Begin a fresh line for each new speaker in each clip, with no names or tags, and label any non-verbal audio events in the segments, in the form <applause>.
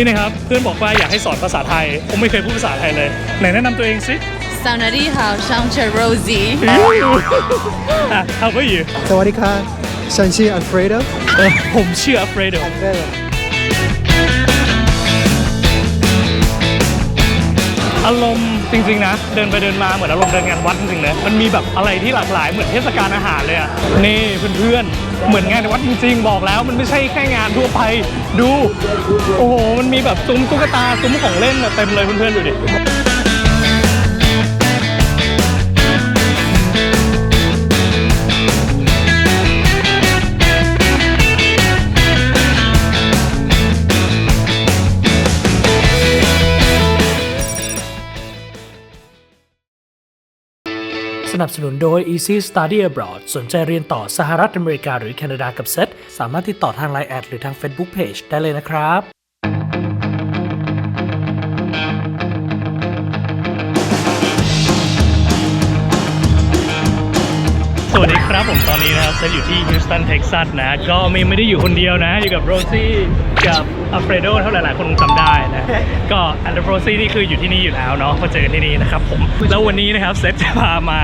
นี่นะครับเพื่อนบอกว่าอยากให้สอนภาษาไทย ผมไม่เคยพูดภาษาไทยเลย ไหนแนะนำตัวเองสิ
สวัสดีค่ะช่างเชอร์โรซี่
อะ How about you
สวัสดีค่ะฉันชื่ออัลเฟรโด
เออผมชื่อ Alfredo อารมณ์จริงๆนะ เดินไปเดินมาเหมือนอารมณ์เดินงานวัดจริงๆนะมันมีแบบอะไรที่หลากหลายเหมือนเทศกาลอาหารเลยอะนี่เพื่อนๆ เหมือนงานวัดจริงๆบอกแล้วมันไม่ใช่แค่งานทั่วไปดู โอ้โห มันมีแบบซุ้มตุ๊กตาซุ้มของเล่นเต็มเลยเพื่อนๆดูดิ
สนับสนุนโดย Easy Study Abroad สนใจเรียนต่อสหรัฐอเมริกาหรือแคนาดากับเซตสามารถติดต่อทาง Line แอดหรือทาง Facebook Page ได้เลยนะครับ
ตอนนี้นะครับเซตอยู่ที่ฮิวสตันเท็กซัสนะ ก็ไม่ไม่ได้อยู่คนเดียวนะ อยู่กับโรซี่กับอัลเฟรโดเท่าหลายๆคนคงจำได้นะ ก็อันเดอร์โรซี่นี่คืออยู่ที่นี่อยู่แล้วเนาะมาเจอกันที่นี่นะครับผม แล้ววันนี้นะครับเซตจะพามา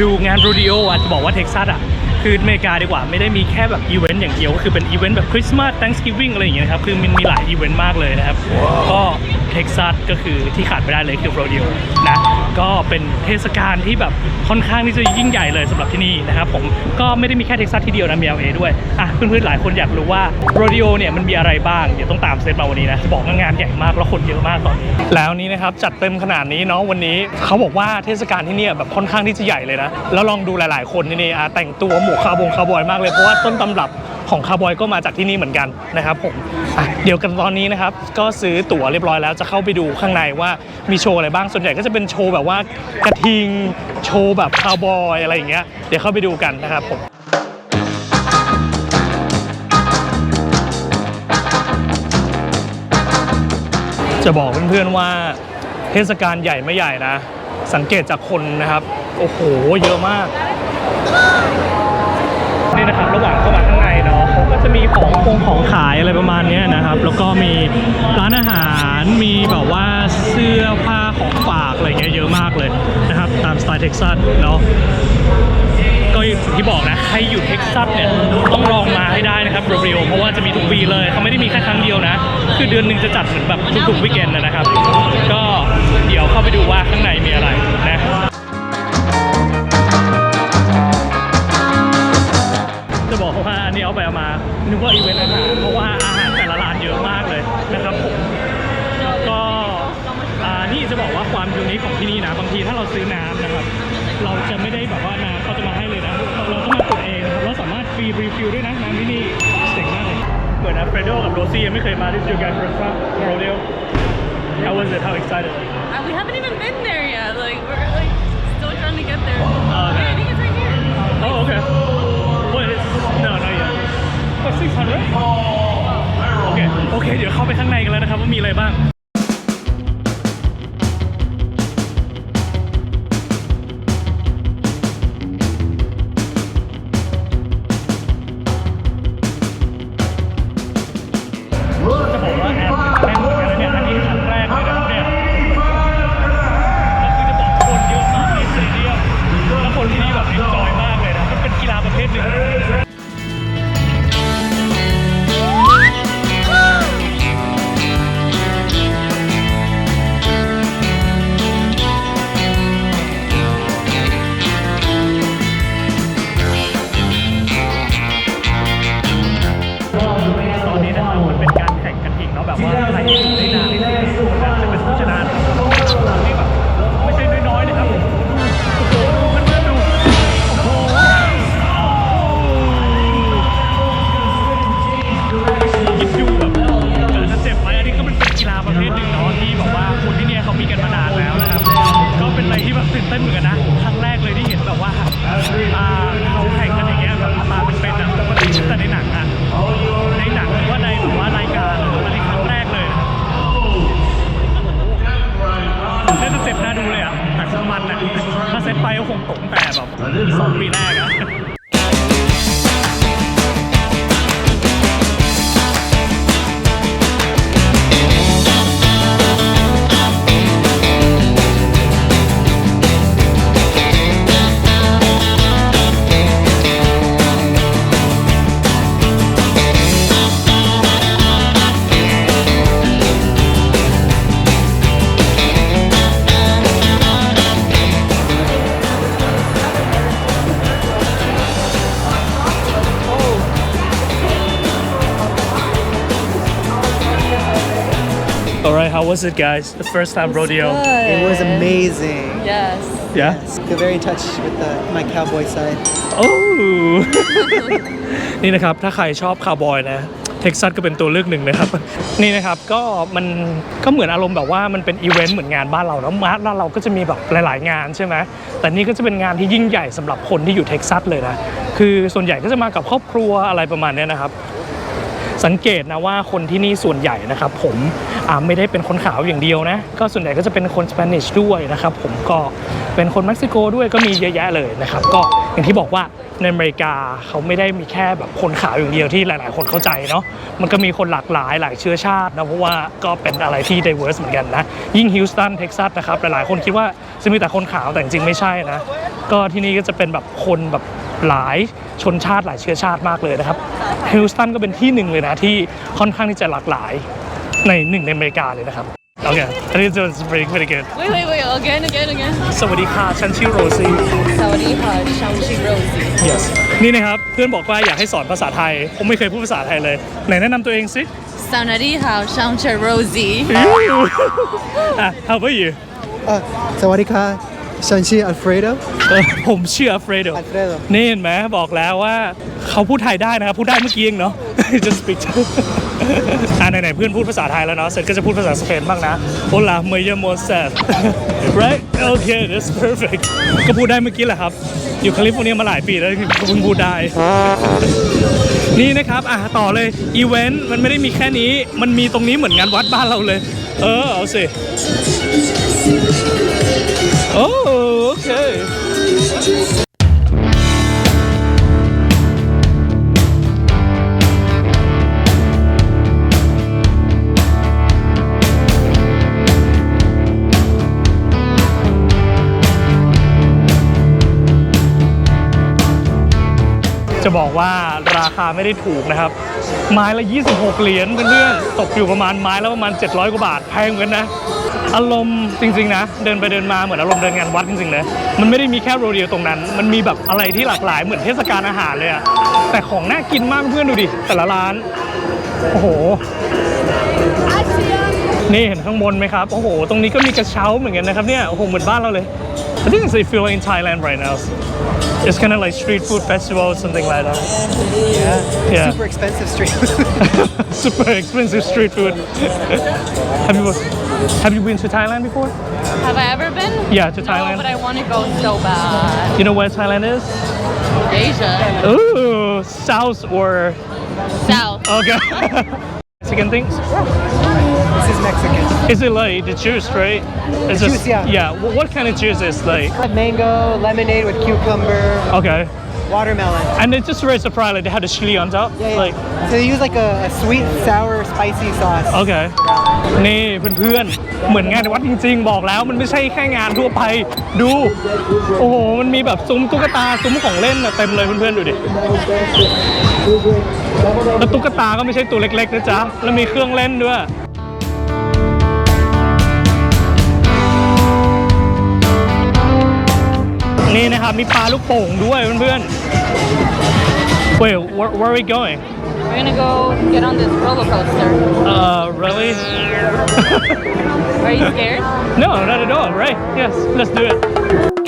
ดูงานโรดิโออาจจะบอกว่าเท็กซัสอะคืออเมริกาดีกว่าไม่ได้มีแค่แบบอีเวนต์อย่างเดียวก็คือเป็นอีเวนต์แบบคริสต์มาส Thanksgiving อะไรอย่างเงี้ยนะครับคือมันมีหลายอีเวนต์มากเลยนะครับก็ เท็กซัสก็คือที่ขาดไม่ได้เลยคือโรดิโอนะก็เป็นเทศกาลที่แบบค่อนข้างที่จะยิ่งใหญ่เลยสำหรับที่นี่นะครับผมก็ไม่ได้มีแค่เท็กซัสที่เดียวนะมี LA ด้วยอะเพื่อนๆหลายคนอยากรู้ว่าโรดิโอเนี่ยมันมีอะไรบ้างเดี๋ยวต้องตามเซตมาวันนี้นะจะบอกว่างานใหญ่มากแล้วคนเยอะมากตอนนี้ แล้วนี้นะครับจัดเต็มขนาดนี้เนาะวันนี้เขาบอกว่าเทศกาลที่นี่แบบค่อนข้างที่จะใหญ่เลยนะแล้วลองดูหลาย ๆ คนที่นี่แต่งตัวหมวกคาบงคาบอยมากเลยเพราะว่าต้นตำรับ ของคาวบอยก็มาจากที่นี่เหมือนกันนะครับผมเดี๋ยวกันตอนนี้นะครับ ก็ซื้อตั๋วเรียบร้อยแล้วจะเข้าไปดูข้างในว่ามีโชว์อะไรบ้างส่วนใหญ่ก็จะเป็นโชว์แบบว่ากระทิงโชว์แบบคาวบอยอะไรอย่างเงี้ยเดี๋ยวเข้าไปดูกันนะครับผมจะบอกเพื่อนๆว่าเทศกาลใหญ่ไม่ใหญ่นะ สังเกตจากคนนะครับ โอ้โห เยอะมาก นี่นะครับ ระหว่างเข้ามา จะมีของคงของขายอะไรประมาณนี้นะครับ แล้วก็มีร้านอาหารมีแบบว่าเสื้อผ้าของฝากอะไรเงี้ยเยอะมากเลยนะครับ ตามสไตล์เท็กซัสเนาะก็อย่างที่บอกนะใครอยู่เท็กซัสเนี่ยต้องลองมาให้ได้นะครับโรบิโอเพราะว่าจะมีทุกปีเลยเขาไม่ได้มีแค่ครั้งเดียวนะ คือเดือนหนึ่งจะจัดเหมือนแบบทุกๆวีคเอนนะครับ ก็เดี๋ยวเข้าไปดูว่าข้างในมีอะไรนะ จะบอกว่าอันนี้เอาไปเอามานึกว่าอีเวนต์อาหารเพราะว่าอาหารแต่ละร้านเยอะมากเลยนะครับผมก็นี่จะบอกว่าความยูนิคของที่นี่นะบางทีถ้าเราซื้อน้ำนะครับ เราจะไม่ได้แบบว่าน้ำเขาจะมาให้เลยนะ เราต้องมากดเองนะครับเราสามารถฟรีรีฟิลด้วยนะน้ำที่นี่เจ๋งมากเลยเหมือนอัลเฟรโดกับโรซี่ยังไม่เคยมาที่จูการ์ฟร์โรเดล How was it? How excited?
Uh, we haven't even been there yet like we're like still trying to get there
Oh, okay.
yeah, I think it's right here
Oh, okay. 600? โอเคโอเค เดี๋ยวเข้าไปข้างในกันแล้วนะครับว่ามีอะไรบ้าง was it guys the first time rodeo
It was amazing.
Yes.
yeah
Feel very in touch with the, my cowboy side.
โอ้ นี่นะครับ ถ้าใครชอบคาวบอยนะ เท็กซัสก็เป็นตัวเลือกหนึ่งนะครับ นี่นะครับก็มันก็เหมือนอารมณ์แบบว่ามันเป็นอีเวนต์เหมือนงานบ้านเราแล้วมาบ้านเราก็จะมีแบบหลาย ๆ งานใช่ไหมแต่นี่ก็จะเป็นงานที่ยิ่งใหญ่สำหรับคนที่อยู่เท็กซัสเลยนะ คือส่วนใหญ่ก็จะมากับครอบครัวอะไรประมาณเนี้ยนะครับ สังเกตนะว่าคนที่นี่ส่วนใหญ่นะครับผมไม่ได้เป็นคนขาวอย่างเดียวนะ ก็ส่วนใหญ่ก็จะเป็นคนสเปนิชด้วยนะครับผมก็เป็นคนเม็กซิโกด้วยก็มีเยอะแยะเลยนะครับก็อย่างที่บอกว่า ในอเมริกาเขาไม่ได้มีแค่แบบคนขาวอย่างเดียวที่หลาย ๆ คนเข้าใจเนาะมันก็มีคนหลากหลายหลายเชื้อชาตินะเพราะว่าก็เป็นอะไรที่ diverse เหมือนกันนะ ยิ่งฮิลสตันเท็กซัสนะครับหลาย ๆ คนคิดว่าจะมีแต่คนขาวแต่จริงๆไม่ใช่นะก็ที่นี่ก็จะเป็นแบบคนแบบหลายชนชาติหลายเชื้อชาติมากเลยนะครับฮิลสตันก็เป็นที่หนึ่งเลยนะที่ค่อนข้างที่จะหลากหลายในหนึ่งในอเมริกาเลยนะครับ โอเคอันนี้จะ very very good
Wait, wait, wait. Again, again, again.
สวัสดีค่ะ ฉันชื่อโรซี่
Sawadee-ha, Shangchi Rosie.
yes นี่นะครับ เพื่อนบอกว่าอยากให้สอนภาษาไทย ผมไม่เคยพูดภาษาไทยเลย ไหนแนะนำตัวเองสิ
Sawadee-ha, Shangchi Rosie.
อะ how about you
Uh, Sawadika, Shanshi Alfredo.
เออผมชื่ออัฟเฟรโด
Alfredo.
นี่เห็นไหมบอกแล้วว่าเขาพูดไทยได้นะครับ พูดได้เมื่อกี้เองเนาะ just speak อ่าไหนๆเพื่อนพูดภาษาไทยแล้วเนาะเสร็จก็จะพูดภาษาสเปนบ้างนะ Hola me llamo Seth right okay that's perfect ก็พูดได้เมื่อกี้แหละครับ อยู่แคลิฟอร์เนียมาหลายปีแล้วก็เพิ่งพูดได้ นี่นะครับ อะต่อเลยอีเวนต์มันไม่ได้มีแค่นี้ มันมีตรงนี้เหมือนงานวัดบ้านเราเลย เออเอาสิ โอ้โอเคจะบอกว่าราคาไม่ได้ถูกนะครับ ไม้ละ 26 เหรียญเพื่อนๆตกอยู่ประมาณไม้ละประมาณ 700 กว่าบาทแพงเหมือนนะ อารมณ์จริงๆนะ เดินไปเดินมาเหมือนอารมณ์เดินงานวัดจริงๆเลยมันไม่ได้มีแค่โรเดียวตรงนั้น มันมีแบบอะไรที่หลากหลายเหมือนเทศกาลอาหารเลยอะแต่ของน่ากินมากเพื่อนดูดิแต่ละร้าน โอ้โหนี่เห็นข้างบนไหมครับ โอ้โห ตรงนี้ก็มีกระเช้าเหมือนกันนะครับเนี่ย โอ้โห เหมือนบ้านเราเลย I think it's I feel like in Thailand right now it's kind of like street food festival or something like that
Yeah.
Yeah.
Super expensive street. food. <laughs>
super expensive street food have you have you been to Thailand before
Have I ever been?
Yeah, to
No,
Thailand.
but I want to go so bad.
you know where Thailand is
Asia.
Ooh south or
South.
okay <laughs> Mexican things
this is Mexican.
is it like the juice right it's
juice, yeah.
yeah what, what kind of juice is like
Mango, lemonade with cucumber,
okay
watermelon.
And it's just very surprised like they had the chili on top.
Yeah, yeah.
Like,
so they use like a, a sweet, sour, spicy sauce.
โอเค นี่เพื่อนๆ เหมือนงานวัดจริงๆ บอกแล้วมันไม่ใช่แค่งานทั่วไป ดู โอ้โห มันมีแบบซุ้มตุ๊กตา ซุ้มของเล่นน่ะเต็มเลยเพื่อนๆ ดูดิ แล้วตุ๊กตาก็ไม่ใช่ตัวเล็กๆนะจ๊ะ แล้วมีเครื่องเล่นด้วย นี่นะครับ มีปลาลูกโป่งด้วยเพื่อนๆ Wait, where, where are we going?
We're gonna go get on this roller coaster.
Uh, really?
Are you scared?
No, not at all. Right? Yes, let's do it.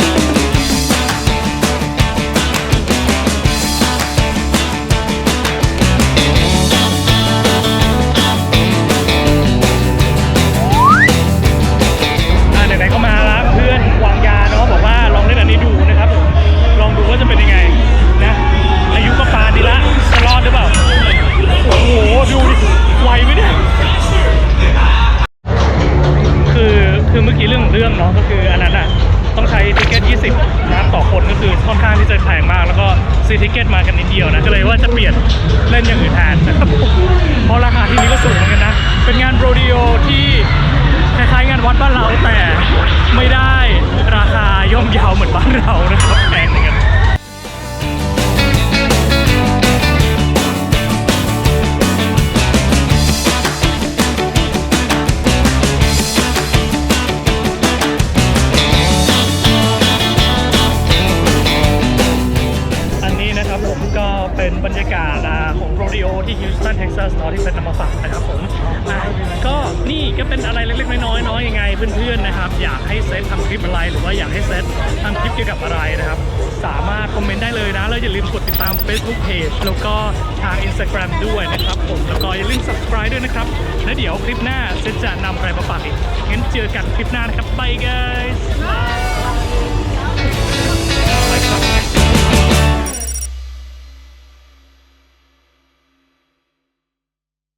จะเปลี่ยนเล่นอย่างอื่นแทนนะครับเพราะราคาที่นี้ก็สูงเหมือนกันนะ เป็นงานโรดิโอที่คล้ายๆงานวัดบ้านเราแต่ไม่ได้ราคาย่อมเยาวเหมือนบ้านเรานะครับแพงเหมือนกันอัน อย่าลืมกดติดตาม Facebook Page แล้วก็ทาง Instagram ด้วยนะครับผม แล้วก็อย่าลืม subscribe ด้วยนะครับ แล้วเดี๋ยวคลิปหน้าเซนจะนำอะไรมาฝากอีกงั้นเจอกันคลิปหน้านะครับ Bye guys Bye ครับ